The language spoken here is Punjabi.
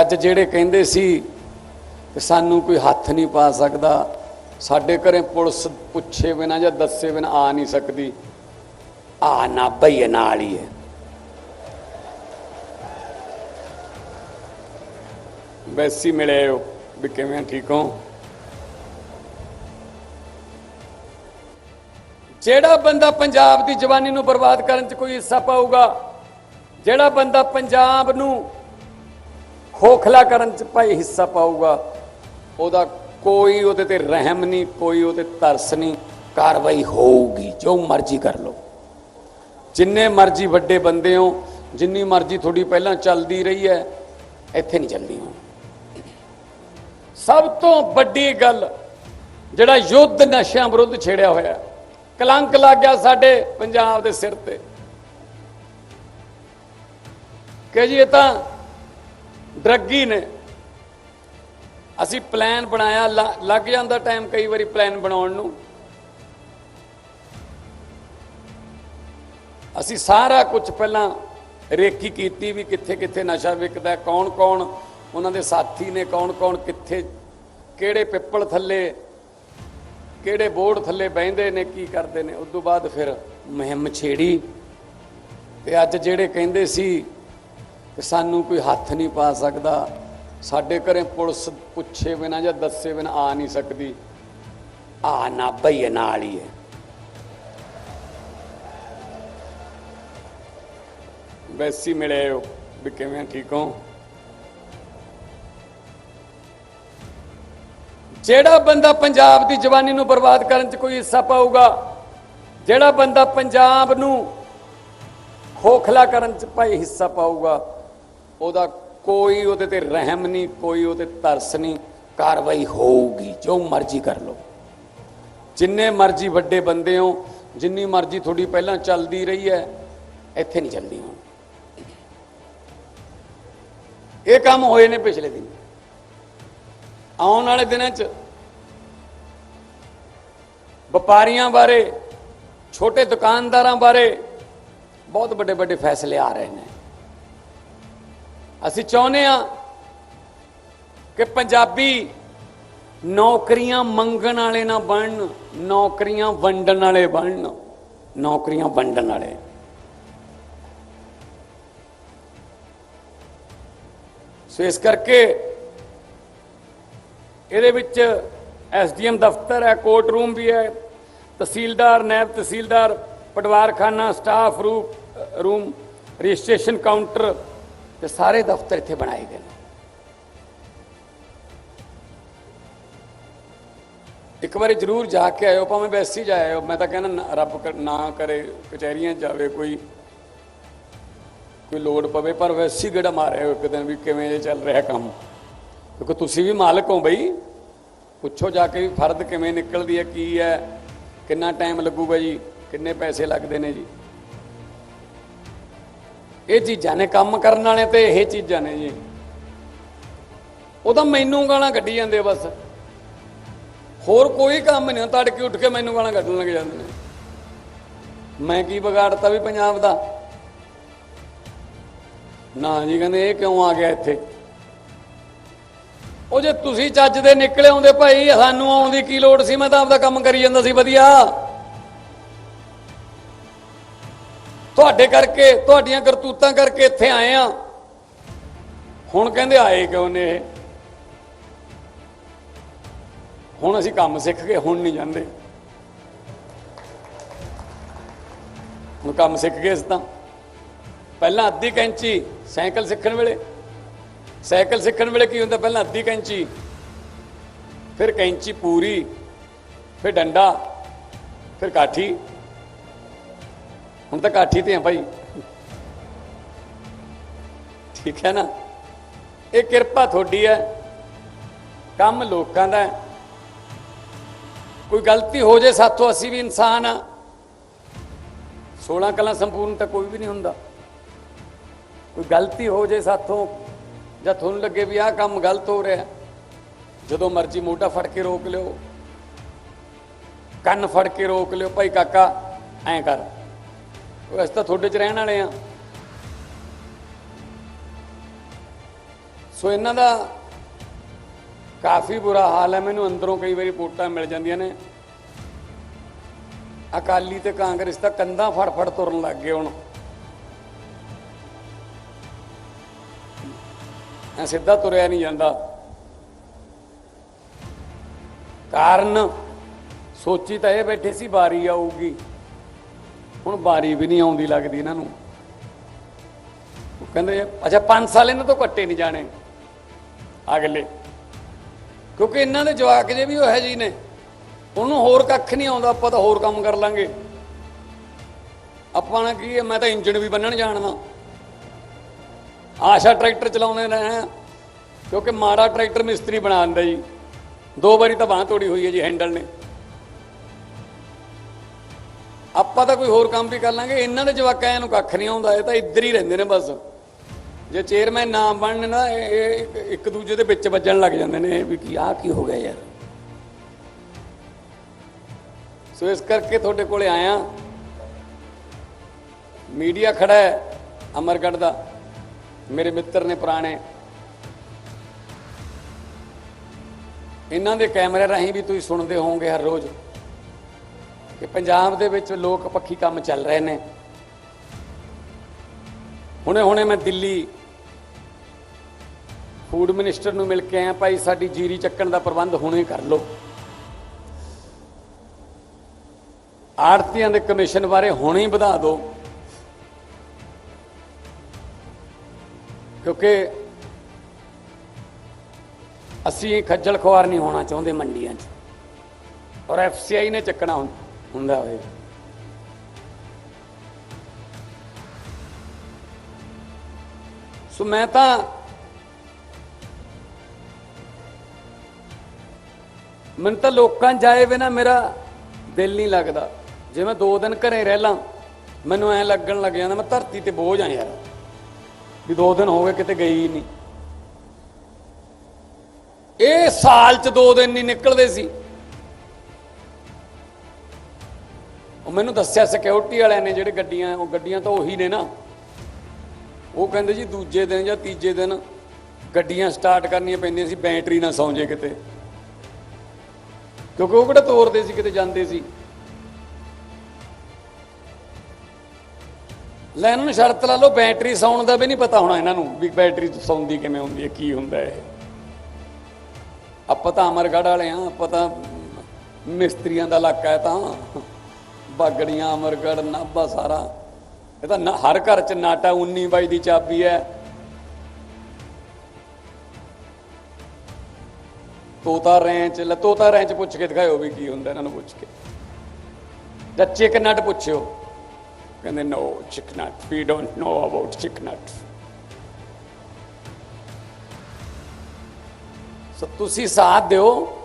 ਅੱਜ ਜਿਹੜੇ ਕਹਿੰਦੇ ਸੀ ਕਿ ਸਾਨੂੰ ਕੋਈ ਹੱਥ ਨਹੀਂ ਪਾ ਸਕਦਾ, ਸਾਡੇ ਘਰੇ ਪੁਲਿਸ ਪੁੱਛੇ ਬਿਨਾ ਜਾਂ ਦੱਸੇ ਬਿਨਾ ਆ ਨਹੀਂ ਸਕਦੀ। ਆ ਨਾ ਭਈ ਨਾਲ ਹੀ ਹੈ। ਵੈਸੀ ਮਿਲੇ ਹੋ ਵੀ ਕਿਵੇਂ ਠੀਕ ਹੋ? ਜਿਹੜਾ ਬੰਦਾ ਪੰਜਾਬ ਦੀ ਜਵਾਨੀ ਨੂੰ ਬਰਬਾਦ ਕਰਨ 'ਚ ਕੋਈ ਹਿੱਸਾ ਪਾਊਗਾ, ਜਿਹੜਾ ਬੰਦਾ ਪੰਜਾਬ ਨੂੰ ਖੋਖਲਾ ਕਰਨ 'ਚ ਭਾਈ ਹਿੱਸਾ ਪਾਊਗਾ। ਉਹਦਾ ਕੋਈ ਉਹਦੇ ਤੇ ਰਹਿਮ ਨਹੀਂ, ਕੋਈ ਉਹਦੇ ਤਰਸ ਨਹੀਂ। ਕਾਰਵਾਈ ਹੋਊਗੀ, ਜੋ ਮਰਜ਼ੀ ਕਰ ਲਓ। ਜਿੰਨੇ ਮਰਜ਼ੀ ਵੱਡੇ ਬੰਦੇ ਹੋ ਜਿੰਨੀ ਮਰਜ਼ੀ ਤੁਹਾਡੀ ਪਹਿਲਾਂ ਚੱਲਦੀ ਰਹੀ ਹੈ, ਇੱਥੇ ਨਹੀਂ ਚੱਲਦੀ ਹੁਣ। ਸਭ ਤੋਂ ਵੱਡੀ ਗੱਲ, ਜਿਹੜਾ ਯੁੱਧ ਨਸ਼ਿਆਂ ਵਿਰੁੱਧ ਛੇੜਿਆ ਹੋਇਆ ਕਲੰਕ ਲੱਗ ਗਿਆ ਸਾਡੇ ਪੰਜਾਬ ਦੇ ਸਿਰ ਤੇ। ਕਿ ਜੀ ਇਹ ਤਾਂ ਡਰੱਗੀ ਨੇ। ਅਸੀਂ ਪਲਾਨ ਬਣਾਇਆ, ਲ- ਲੱਗ ਜਾਂਦਾ ਟਾਈਮ ਕਈ ਵਾਰੀ ਪਲਾਨ ਬਣਾਉਣ ਨੂੰ। ਅਸੀਂ ਸਾਰਾ ਕੁਝ ਪਹਿਲਾਂ ਰੇਕੀ ਕੀਤੀ ਵੀ ਕਿੱਥੇ ਕਿੱਥੇ ਨਸ਼ਾ ਵਿਕਦਾ ਕੌਣ ਕੌਣ ਉਹਨਾਂ ਦੇ ਸਾਥੀ ਨੇ, ਕੌਣ ਕੌਣ ਕਿੱਥੇ, ਕਿਹੜੇ ਪਿੱਪਲ ਥੱਲੇ, ਕਿਹੜੇ ਬੋਰਡ ਥੱਲੇ ਬਹਿੰਦੇ ਨੇ, ਕੀ ਕਰਦੇ ਨੇ। ਉਸ ਤੋਂ ਬਾਅਦ ਫਿਰ ਮੁਹਿੰਮ ਛੇੜੀ ਤੇ ਅੱਜ ਜਿਹੜੇ ਕਹਿੰਦੇ ਸੀ ਕਿ ਸਾਨੂੰ ਕੋਈ ਹੱਥ ਨਹੀਂ ਪਾ ਸਕਦਾ। ਸਾਡੇ ਘਰੇ ਪੁਲਿਸ ਪੁੱਛੇ ਬਿਨਾ ਜਾਂ ਦੱਸੇ ਬਿਨਾ ਆ ਨਹੀਂ ਸਕਦੀ। ਆ ਨਾ ਭਈ ਨਾਲ ਹੀ ਹੈ। ਵੈਸੀ ਮਿਲੇ ਹੋ ਵੀ ਕਿਵੇਂ ਠੀਕ ਹੋ? ਜਿਹੜਾ ਬੰਦਾ ਪੰਜਾਬ ਦੀ ਜਵਾਨੀ ਨੂੰ ਬਰਬਾਦ ਕਰਨ 'ਚ ਕੋਈ ਹਿੱਸਾ ਪਾਊਗਾ, ਜਿਹੜਾ ਬੰਦਾ ਪੰਜਾਬ ਨੂੰ ਖੋਖਲਾ ਕਰਨ 'ਚ ਭਾਈ ਹਿੱਸਾ ਪਾਊਗਾ ਉਹਦਾ ਕੋਈ ਉਹਦੇ ਤੇ ਰਹਿਮ ਨਹੀਂ, ਕੋਈ ਉਹਦੇ ਤਰਸ ਨਹੀਂ, ਕਾਰਵਾਈ ਹੋਊਗੀ, ਜੋ ਮਰਜ਼ੀ ਕਰ ਲਓ। ਜਿੰਨੇ ਮਰਜ਼ੀ ਵੱਡੇ ਬੰਦੇ ਹੋ ਜਿੰਨੀ ਮਰਜ਼ੀ ਤੁਹਾਡੀ ਪਹਿਲਾਂ ਚੱਲਦੀ ਰਹੀ ਹੈ, ਇੱਥੇ ਨਹੀਂ ਚੱਲਦੀ ਹੁਣ। ਇਹ ਕੰਮ ਹੋਏ ਨੇ ਪਿਛਲੇ ਦਿਨ। ਆਉਣ ਵਾਲੇ ਦਿਨਾਂ 'ਚ ਵਪਾਰੀਆਂ ਬਾਰੇ, ਛੋਟੇ ਦੁਕਾਨਦਾਰਾਂ ਬਾਰੇ ਬਹੁਤ ਵੱਡੇ ਵੱਡੇ ਫੈਸਲੇ ਆ ਰਹੇ ਨੇ। ਅਸੀਂ ਚਾਹੁੰਦੇ ਆ ਕਿ ਪੰਜਾਬੀ ਨੌਕਰੀਆਂ ਮੰਗਣ ਵਾਲੇ ਨਾ ਬਣਨ, ਨੌਕਰੀਆਂ ਵੰਡਣ ਵਾਲੇ ਬਣਨ, ਨੌਕਰੀਆਂ ਵੰਡਣ ਵਾਲੇ। ਸੋ ਇਸ ਕਰਕੇ ਇਹਦੇ ਵਿੱਚ ਐਸਡੀਐਮ ਦਫ਼ਤਰ ਹੈ ਕੋਰਟ ਰੂਮ ਵੀ ਹੈ, ਤਹਿਸੀਲਦਾਰ ਨਾਇਬ ਤਹਿਸੀਲਦਾਰ, ਪਟਵਾਰਖਾਨਾ staff room room registration counter ਤੇ ਸਾਰੇ ਦਫ਼ਤਰ ਇੱਥੇ ਬਣਾਏ ਗਏ ਨੇ। ਇੱਕ ਵਾਰੀ ਜ਼ਰੂਰ ਜਾ ਕੇ ਆਇਓ, ਭਾਵੇਂ ਵੈਸੇ ਹੀ ਜਾਇਓ ਮੈਂ ਤਾਂ ਕਹਿੰਦਾ ਨਾ- ਰੱਬ ਕਰ- ਨਾ ਕਰੇ, ਕਚਹਿਰੀਆਂ ਜਾਵੇ ਕੋਈ ਕੋਈ ਲੋੜ ਪਵੇ, ਪਰ ਵੈਸੇ ਹੀ ਮਾਰਿਆ ਮਾਰਿਓ ਇੱਕ ਦਿਨ ਵੀ ਕਿਵੇਂ ਇਹ ਚੱਲ ਰਿਹਾ ਕੰਮ। ਕਿਉਂਕਿ ਤੁਸੀਂ ਵੀ ਮਾਲਕ ਹੋ ਬਈ। ਪੁੱਛੋ ਜਾ ਕੇ ਵੀ ਫਰਦ ਕਿਵੇਂ ਨਿਕਲਦੀ ਹੈ, ਕੀ ਹੈ, ਕਿੰਨਾ ਟਾਈਮ ਲੱਗੂਗਾ ਜੀ, ਕਿੰਨੇ ਪੈਸੇ ਲੱਗਦੇ ਨੇ ਜੀ। ਇਹ ਚੀਜ਼ਾਂ ਨੇ ਕੰਮ ਕਰਨ ਵਾਲੇ ਤੇ ਇਹ ਚੀਜ਼ਾਂ ਨੇ ਜੀ। ਉਹ ਤਾਂ ਮੈਨੂੰ ਗਾਲਾਂ ਕੱਢੀ ਜਾਂਦੇ ਬਸ। ਹੋਰ ਕੋਈ ਕੰਮ ਨਹੀਂ, ਤੜਕੇ ਉੱਠ ਕੇ ਮੈਨੂੰ ਗਾਲਾਂ ਕੱਢਣ ਲੱਗ ਜਾਂਦੇ ਨੇ। ਮੈਂ ਕੀ ਵਿਗਾੜਤਾ ਵੀ ਪੰਜਾਬ ਦਾ? ਨਾ ਜੀ, ਕਹਿੰਦੇ ਇਹ ਕਿਉਂ ਆ ਗਿਆ ਇੱਥੇ? ਉਹ ਜੇ ਤੁਸੀਂ ਚੱਜ ਦੇ ਨਿਕਲੇ ਆਉਂਦੇ ਭਾਈ, ਸਾਨੂੰ ਆਉਣ ਦੀ ਕੀ ਲੋੜ ਸੀ? ਮੈਂ ਤਾਂ ਆਪਦਾ ਕੰਮ ਕਰੀ ਜਾਂਦਾ ਸੀ, ਵਧੀਆ। ਤੁਹਾਡੇ ਕਰਕੇ, ਤੁਹਾਡੀਆਂ ਕਰਤੂਤਾਂ ਕਰਕੇ ਇੱਥੇ ਆਏ ਆ। ਹੁਣ ਕਹਿੰਦੇ ਆਏ ਕਿਉਂ ਨੇ ਇਹ? ਹੁਣ ਅਸੀਂ ਕੰਮ ਸਿੱਖ ਗਏ ਹੁਣ ਨਹੀਂ ਜਾਂਦੇ। ਹੁਣ ਕੰਮ ਸਿੱਖ ਗਏ ਅਸੀਂ ਤਾਂ। ਪਹਿਲਾਂ ਅੱਧੀ ਕੈਂਚੀ ਸਾਈਕਲ ਸਿੱਖਣ ਵੇਲੇ। ਸਾਈਕਲ ਸਿੱਖਣ ਵੇਲੇ ਕੀ ਹੁੰਦਾ? ਪਹਿਲਾਂ ਅੱਧੀ ਕੈਂਚੀ, ਫਿਰ ਕੈਂਚੀ ਪੂਰੀ, ਫਿਰ ਡੰਡਾ, ਫਿਰ ਕਾਠੀ। ਹੁਣ ਤਾਂ ਕਾਠੀ ਤੇ ਆ ਭਾਈ ਠੀਕ ਹੈ ਨਾ? ਇਹ ਕਿਰਪਾ ਤੁਹਾਡੀ ਹੈ। ਕੰਮ ਲੋਕਾਂ ਦਾ ਹੈ। ਕੋਈ ਗਲਤੀ ਹੋ ਜੇ ਸਾਥੋਂ ਅਸੀਂ ਵੀ ਇਨਸਾਨ ਆ 16 ਕਲਾ ਸੰਪੂਰਨ ਤਾਂ ਕੋਈ ਵੀ ਨਹੀਂ ਹੁੰਦਾ। ਕੋਈ ਗਲਤੀ ਹੋ ਜੇ ਸਾਥੋਂ ਜਾਂ ਤੁਹਾਨੂੰ ਲੱਗੇ ਵੀ ਆਹ ਕੰਮ ਗਲਤ ਹੋ ਰਿਹਾ ਜਦੋਂ ਮਰਜ਼ੀ ਮੋਢਾ ਫੜ ਕੇ ਰੋਕ ਲਿਓ। ਕੰਨ ਫੜ ਕੇ ਰੋਕ ਲਿਓ। ਭਾਈ ਕਾਕਾ, ਐਂ ਕਰ। ਉਹ ਅਸੀਂ ਤਾਂ ਤੁਹਾਡੇ 'ਚ ਰਹਿਣ ਵਾਲੇ ਆ। ਸੋ ਇਹਨਾਂ ਦਾ ਕਾਫੀ ਬੁਰਾ ਹਾਲ ਹੈ। ਮੈਨੂੰ ਅੰਦਰੋਂ ਕਈ ਵਾਰੀ ਰਿਪੋਰਟਾਂ ਮਿਲ ਜਾਂਦੀਆਂ ਨੇ। ਅਕਾਲੀ ਤੇ ਕਾਂਗਰਸ ਤਾਂ ਕੰਧਾਂ ਫੜ ਫੜ ਤੁਰਨ ਲੱਗ ਗਏ ਹੁਣ। ਐ ਸਿੱਧਾ ਤੁਰਿਆ ਨਹੀਂ ਜਾਂਦਾ। ਕਾਰਨ ਸੋਚੀ ਤਾਂ ਇਹ ਬੈਠੇ ਸੀ ਬਾਰੀ ਆਊਗੀ। ਹੁਣ ਬਾਰੀ ਵੀ ਨਹੀਂ ਆਉਂਦੀ ਲੱਗਦੀ ਇਹਨਾਂ ਨੂੰ। ਉਹ ਕਹਿੰਦੇ, ਅੱਛਾ 5 ਸਾਲ ਇਹਨਾਂ ਤੋਂ ਕੱਟੇ ਨਹੀਂ ਜਾਣੇ ਅਗਲੇ। ਕਿਉਂਕਿ ਇਹਨਾਂ ਦੇ ਜਵਾਕ ਜੇ ਵੀ ਉਹ ਹੈ ਜੀ ਨੇ, ਉਹਨੂੰ ਹੋਰ ਕੱਖ ਨਹੀਂ ਆਉਂਦਾ, ਆਪਾਂ ਤਾਂ ਹੋਰ ਕੰਮ ਕਰ ਲਾਂਗੇ। ਆਪਾਂ ਨਾ ਕੀ ਹੈ, ਮੈਂ ਤਾਂ ਇੰਜਣ ਵੀ ਬੰਨਣ ਜਾਣਦਾ। ਆਸ਼ਾ ਟਰੈਕਟਰ ਚਲਾਉਂਦੇ ਨੇ ਕਿਉਂਕਿ ਮਾੜਾ ਟਰੈਕਟਰ ਮਿਸਤਰੀ ਬਣਾ ਦਿੰਦਾ ਜੀ। ਦੋ ਵਾਰੀ ਤਾਂ ਬਾਂਹ ਤੋੜੀ ਹੋਈ ਹੈ ਜੀ, ਹੈਂਡਲ ਨੇ। ਆਪਾਂ ਤਾਂ ਕੋਈ ਹੋਰ ਕੰਮ ਵੀ ਕਰ ਲਾਂਗੇ। ਇਹਨਾਂ ਦੇ ਜਵਾਕਾਂ ਨੂੰ ਕੱਖ ਨਹੀਂ ਆਉਂਦਾ, ਇਹ ਤਾਂ ਇੱਧਰ ਹੀ ਰਹਿੰਦੇ ਨੇ ਬਸ। ਜੇ ਚੇਅਰਮੈਨ ਨਾ ਬਣਨ ਨਾ, ਇਹ ਇੱਕ- ਦੂਜੇ ਦੇ ਵਿੱਚ ਵੱਜਣ ਲੱਗ ਜਾਂਦੇ ਨੇ ਵੀ ਕੀ ਆ ਕੀ ਹੋ ਗਿਆ ਯਾਰ। ਸੋ ਇਸ ਕਰਕੇ ਤੁਹਾਡੇ ਕੋਲੇ ਆਇਆ। ਮੀਡੀਆ ਖੜਾ ਹੈ ਅਮਰਗੜ੍ਹ ਦਾ। ਮੇਰੇ ਮਿੱਤਰ ਨੇ ਪੁਰਾਣੇ। ਇਹਨਾਂ ਦੇ ਕੈਮਰੇ ਰਾਹੀਂ ਵੀ ਤੁਸੀਂ ਸੁਣਦੇ ਹੋਵੋਗੇ ਹਰ ਰੋਜ਼। ਕਿ ਪੰਜਾਬ ਦੇ ਵਿੱਚ ਲੋਕ ਪੱਖੀ ਕੰਮ ਚੱਲ ਰਹੇ ਨੇ। ਹੁਣੇ ਹੁਣੇ ਮੈਂ ਦਿੱਲੀ ਫੂਡ ਮਿਨਿਸਟਰ ਨੂੰ ਮਿਲ ਕੇ ਆਇਆ, ਭਾਈ ਸਾਡੀ ਜੀਰੀ ਚੱਕਣ ਦਾ ਪ੍ਰਬੰਧ ਹੁਣੇ ਕਰ ਲਓ। ਆੜਤੀਆਂ ਦੇ ਕਮਿਸ਼ਨ ਬਾਰੇ ਹੁਣੇ ਹੀ ਵਧਾ ਦਿਓ। ਕਿਉਂਕਿ ਅਸੀਂ ਖੱਜਲ ਖੁਆਰ ਨਹੀਂ ਹੋਣਾ ਚਾਹੁੰਦੇ ਮੰਡੀਆਂ 'ਚ। ਔਰ ਐਫਸੀਆਈ ਨੇ ਚੱਕਣਾ ਹੁੰ- ਹੁੰਦਾ ਹੋਏ ਸੋ ਮੈਂ ਤਾਂ ਮੈਨੂੰ ਤਾਂ ਲੋਕਾਂ 'ਚ ਜਾਏ ਬਿਨਾ ਮੇਰਾ ਦਿਲ ਨਹੀਂ ਲੱਗਦਾ। ਜੇ ਮੈਂ ਦੋ ਦਿਨ ਘਰੇ ਰਹਿ ਲਾਂ, ਮੈਨੂੰ ਐ ਲੱਗਣ ਲੱਗ ਜਾਂਦਾ, ਮੈਂ ਧਰਤੀ ਤੇ ਬੋਝ ਆ ਯਾਰ, ਵੀ ਦੋ ਦਿਨ ਹੋ ਗਏ ਕਿਤੇ ਗਈ ਹੀ ਨਹੀਂ। ਇਹ ਸਾਲ 'ਚ ਦੋ ਦਿਨ ਨਹੀਂ ਨਿਕਲਦੇ ਸੀ। ਮੈਨੂੰ ਦੱਸਿਆ ਸਿਕਿਉਰਿਟੀ ਵਾਲਿਆਂ ਨੇ ਜਿਹੜੇ ਗੱਡੀਆਂ, ਉਹ ਗੱਡੀਆਂ ਤਾਂ ਉਹੀ ਨੇ ਨਾ। ਉਹ ਕਹਿੰਦੇ ਜੀ ਦੂਜੇ ਦਿਨ ਜਾਂ ਤੀਜੇ ਦਿਨ ਗੱਡੀਆਂ ਸਟਾਰਟ ਕਰਨੀਆਂ ਪੈਂਦੀਆਂ ਸੀ ਬੈਟਰੀ ਨਾ ਸੌਂ ਜੇ ਕਿਤੇ। ਕਿਉਂਕਿ ਉਹ ਕਿਹੜਾ ਤੋਰਦੇ ਸੀ, ਕਿਤੇ ਜਾਂਦੇ ਸੀ। ਲੈ ਇਹਨਾਂ ਨੂੰ ਸ਼ਰਤ ਲਾ ਲਓ ਬੈਟਰੀ ਸੌਣ ਦਾ ਵੀ ਨਹੀਂ ਪਤਾ ਹੋਣਾ ਇਹਨਾਂ ਨੂੰ ਵੀ ਬੈਟਰੀ ਸੌਂਦੀ ਕਿਵੇਂ ਹੁੰਦੀ ਹੈ, ਕੀ ਹੁੰਦਾ ਹੈ ਆਪਾਂ ਤਾਂ ਅਮਰਗੜ੍ਹ ਵਾਲੇ ਆ ਆਪਾਂ ਤਾਂ ਮਿਸਤਰੀਆਂ ਦਾ ਇਲਾਕਾ ਹੈ ਤਾਂ। ਬਾਗੜੀਆਂ, ਅਮਰਗੜ੍ਹ, ਨਾਭਾ ਸਾਰਾ। ਇਹ ਤਾਂ ਹਰ ਘਰ ਚ ਨਾਟਾ 19 ਬਾਈ ਦੀ ਚਾਬੀ ਹੈ। ਤੋਤਾ ਰੈਂਚ ਲੈ ਤੋਤਾ ਰੈਂਚ ਪੁੱਛ ਕੇ ਦਿਖਾਇਓ ਵੀ ਕੀ ਹੁੰਦਾ ਇਹਨਾਂ ਨੂੰ ਪੁੱਛ ਕੇ। ਜਾਂ ਚਿਕ ਨਟ ਪੁੱਛਿਓ। ਕਹਿੰਦੇ ਨੋ ਚਿਕ ਵੀ ਡੋਨਟ ਨੋ ਅਬਾਊਟ ਚਿਕ ਸੋ ਤੁਸੀਂ ਸਾਥ ਦਿਓ।